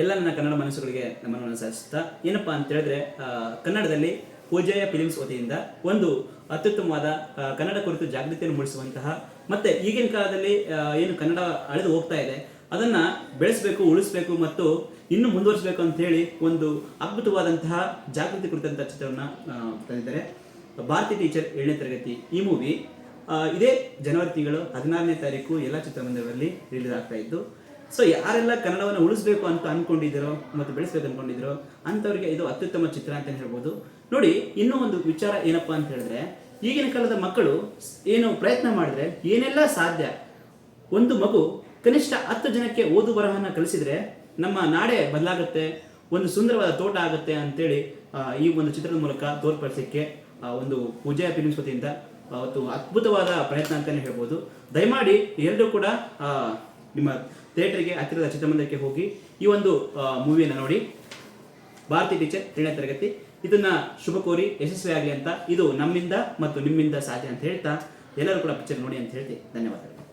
ಎಲ್ಲ ನನ್ನ ಕನ್ನಡ ಮನಸ್ಸುಗಳಿಗೆ ನಮ್ಮನ್ನು ಸಾಧಿಸುತ್ತಾ ಏನಪ್ಪಾ ಅಂತ ಹೇಳಿದ್ರೆ ಕನ್ನಡದಲ್ಲಿ ಪೂಜೆಯ ಫಿಲಿಮ್ಸ್ ವತಿಯಿಂದ ಒಂದು ಅತ್ಯುತ್ತಮವಾದ ಕನ್ನಡ ಕುರಿತು ಜಾಗೃತಿಯನ್ನು ಮೂಡಿಸುವಂತಹ, ಮತ್ತೆ ಈಗಿನ ಕಾಲದಲ್ಲಿ ಏನು ಕನ್ನಡ ಅಳೆದು ಹೋಗ್ತಾ ಇದೆ, ಅದನ್ನ ಬೆಳೆಸಬೇಕು, ಉಳಿಸಬೇಕು ಮತ್ತು ಇನ್ನು ಮುಂದುವರಿಸಬೇಕು ಅಂತ ಹೇಳಿ ಒಂದು ಅದ್ಭುತವಾದಂತಹ ಜಾಗೃತಿ ಕುರಿತಂತಹ ಚಿತ್ರವನ್ನ ತಂದಿದ್ದಾರೆ ಭಾರತಿ ಟೀಚರ್ ಏಳನೇ ತರಗತಿ ಈ ಮೂವಿ ಇದೇ ಜನವರಿ ತಿಂಗಳು ಹದಿನಾರನೇ ತಾರೀಕು ಎಲ್ಲ ಚಿತ್ರಮಂದಿರಗಳಲ್ಲಿ ರಿಲೀಸ್ ಆಗ್ತಾ ಇದ್ದು ಸೊ ಯಾರೆಲ್ಲ ಕನ್ನಡವನ್ನು ಉಳಿಸ್ಬೇಕು ಅಂತ ಅನ್ಕೊಂಡಿದ್ದೀರೋ ಮತ್ತು ಬೆಳೆಸ್ಬೇಕು ಅನ್ಕೊಂಡಿದ್ದೀರೋ ಅಂಥವ್ರಿಗೆ ಇದು ಅತ್ಯುತ್ತಮ ಚಿತ್ರ ಅಂತ ಹೇಳ್ಬೋದು. ನೋಡಿ, ಇನ್ನೂ ಒಂದು ವಿಚಾರ ಏನಪ್ಪಾ ಅಂತ ಹೇಳಿದ್ರೆ, ಈಗಿನ ಕಾಲದ ಮಕ್ಕಳು ಏನು ಪ್ರಯತ್ನ ಮಾಡಿದ್ರೆ, ಏನೆಲ್ಲ ಸಾಧ್ಯ? ಒಂದು ಮಗು ಕನಿಷ್ಠ ಹತ್ತು ಜನಕ್ಕೆ ಓದು ಬರಹವನ್ನು ಕಲಿಸಿದ್ರೆ ನಮ್ಮ ನಾಡೆ ಬದಲಾಗುತ್ತೆ, ಒಂದು ಸುಂದರವಾದ ತೋಟ ಆಗುತ್ತೆ ಅಂತೇಳಿ ಈ ಒಂದು ಚಿತ್ರದ ಮೂಲಕ ತೋರ್ಪಡಿಸಲಿಕ್ಕೆ ಒಂದು ಪೂಜೆ ಫಿಲಿಮ್ಸ್ ವತಿಯಿಂದ ಅದ್ಭುತವಾದ ಪ್ರಯತ್ನ ಅಂತಲೇ ಹೇಳ್ಬೋದು. ದಯಮಾಡಿ ಎಲ್ಲರೂ ಕೂಡ ನಿಮ್ಮ ಥಿಯೇಟರ್ಗೆ ಹತ್ತಿರದ ಚಿತ್ರಮಂದಿರಕ್ಕೆ ಹೋಗಿ ಈ ಒಂದು ಮೂವಿಯನ್ನು ನೋಡಿ. ಭಾರತೀಯ ಟೀಚರ್ ಏಳನೇ ತರಗತಿ. ಇದನ್ನ ಶುಭ ಕೋರಿ ಯಶಸ್ವಿ ಆಗಲಿ ಅಂತ ಇದು ನಮ್ಮಿಂದ ಮತ್ತು ನಿಮ್ಮಿಂದ ಸಾಧ್ಯ ಅಂತ ಹೇಳ್ತಾ ಎಲ್ಲರೂ ಕೂಡ ಪಿಕ್ಚರ್ ನೋಡಿ ಅಂತ ಹೇಳ್ತಿ. ಧನ್ಯವಾದಗಳು.